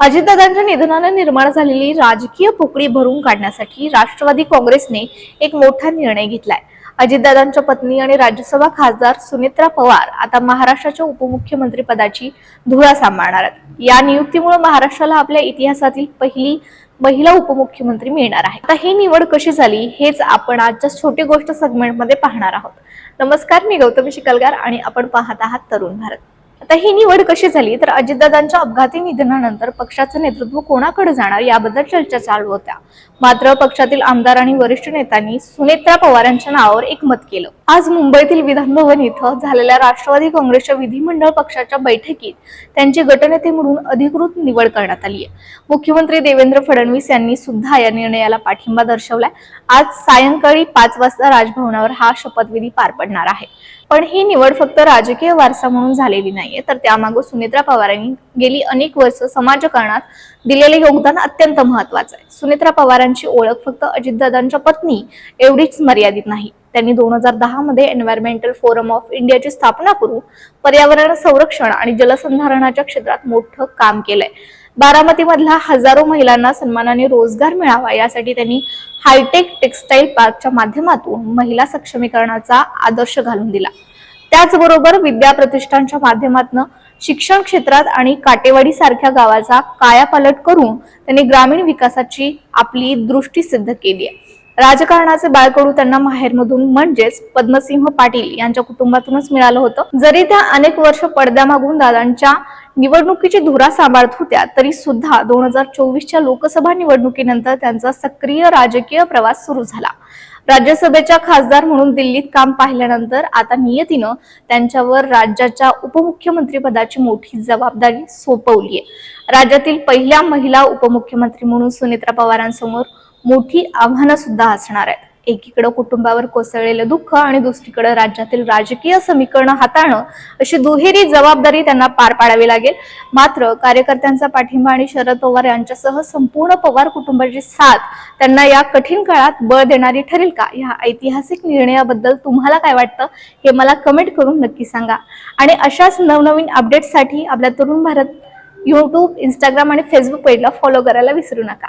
अजितदादांच्या निधनानं निर्माण झालेली राजकीय पोकळी भरून काढण्यासाठी राष्ट्रवादी काँग्रेसने एक मोठा निर्णय घेतलाय. अजितदादांच्या पत्नी आणि राज्यसभा खासदार सुनेत्रा पवार आता महाराष्ट्राच्या उपमुख्यमंत्री पदाची धुरा सांभाळणार आहेत. या नियुक्तीमुळे महाराष्ट्राला आपल्या इतिहासातील पहिली महिला उपमुख्यमंत्री मिळणार आहे. आता ही निवड कशी झाली हेच आपण आजच्या छोटी गोष्ट सेगमेंटमध्ये पाहणार आहोत. नमस्कार मी गौतमी शिकलगार आणि आपण पाहत आहात तरुण भारत. आता ही निवड कशी झाली? तर अजितदादांच्या अपघाती निधनानंतर पक्षाचं नेतृत्व कोणाकडे जाणार याबद्दल चर्चा चालू होत्या. मात्र पक्षातील आमदार आणि वरिष्ठ नेत्यांनी सुनेत्रा पवार यांच्या नावावर एकमत केलं. आज मुंबईतील विधानभवन इथं झालेल्या राष्ट्रवादी काँग्रेसच्या विधिमंडळ पक्षाच्या बैठकीत त्यांची गटनेते म्हणून अधिकृत निवड करण्यात आली आहे. मुख्यमंत्री देवेंद्र फडणवीस यांनी सुद्धा या निर्णयाला पाठिंबा दर्शवलाय. आज सायंकाळी पाच वाजता राजभवनावर हा शपथविधी पार पडणार आहे. पण ही निवड फक्त राजकीय वारसा म्हणून झालेली नाहीये. तर त्यामागं सुनेत्रा पवारांनी गेली अनेक वर्ष समाजकारणात दिलेले योगदान अत्यंत महत्वाचं आहे. सुनेत्रा पवारांची ओळख फक्त अजितदादांच्या पत्नी एवढीच मर्यादित नाही. त्यांनी दोन हजार दहा मध्ये एन्व्हायरमेंटल फोरम ऑफ इंडियाची स्थापना करून पर्यावरण संरक्षण आणि जलसंधारणाच्या क्षेत्रात मोठं काम केलंय. बारामतीमधला हजारो महिलांना सन्मानाने रोजगार मिळावा यासाठी त्यांनी हायटेक टेक्सटाईल पार्कच्या माध्यमातून महिला सक्षमीकरणाचा आदर्श घालून दिला. त्याचबरोबर विद्या प्रतिष्ठानच्या माध्यमातून शिक्षण क्षेत्रात आणि काटेवाडी सारख्या गावाचा कायापालट करून त्यांनी ग्रामीण विकासाची आपली दृष्टी सिद्ध केली आहे. राजकारणाचे बाळकडू त्यांना माहेरमधून म्हणजेच पद्मसिंह पाटील यांच्या कुटुंबातूनच मिळालं होतं. जरी त्या अनेक वर्ष पडद्यामागून दादांच्या निवडणुकीची धुरा सांभाळत होत्या तरी सुद्धा दोन हजार चोवीसच्या लोकसभा निवडणुकीनंतर त्यांचा सक्रिय राजकीय प्रवास सुरू झाला. राज्यसभेच्या खासदार म्हणून दिल्लीत काम पाहिल्यानंतर आता नियतीनं त्यांच्यावर राज्याच्या उपमुख्यमंत्री पदाची मोठी जबाबदारी सोपवली आहे राज्यातील पहिल्या महिला उपमुख्यमंत्री म्हणून सुनेत्रा पवारांसमोर मोठी आव्हानं सुद्धा असणार आहेत. एकीकडे कुटुंबावर कोसळलेलं दुःख आणि दुसरीकडे राज्यातील राजकीय समीकरण हाताळणं अशी दुहेरी जबाबदारी त्यांना पार पाडावी लागेल. मात्र कार्यकर्त्यांचा पाठिंबा आणि शरद पवार यांच्यासह संपूर्ण पवार कुटुंबाची साथ त्यांना या कठीण काळात बळ देणारी ठरेल का? या ऐतिहासिक निर्णयाबद्दल तुम्हाला काय वाटतं? हे मला कमेंट करून नक्की सांगा. आणि अशाच नवनवीन अपडेट्ससाठी आपल्या तरुण भारत यूट्यूब इंस्टाग्राम आणि फेसबुक पेजला फॉलो करायला विसरू नका.